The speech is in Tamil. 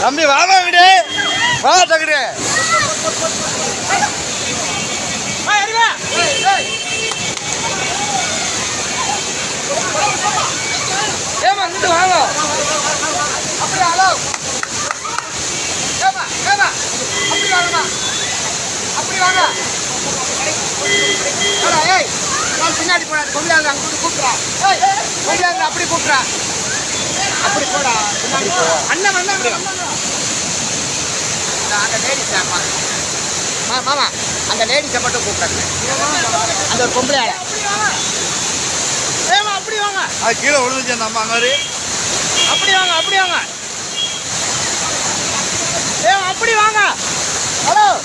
தம்பி வாடா விடு வா தகுடு ஏமா இங்கிட்டு வாங்க. அப்படியே அளவு நான் பின்னாடி போடா கொண்டாங்க அங்க கூப்பிட்றா. கொண்டாங்க அப்படி கூப்பிட்றா. அப்படி போடா. அண்ணன் வந்தா அப்படி அந்த லேடிஸ் மா மாமா அந்த லேடிஸை மட்டும் கூப்பிட்றாங்க அந்த ஒரு பொம்பளை அப்படி வாங்க. அது கீழே விழுந்துச்சு அந்த அம்மா அங்கே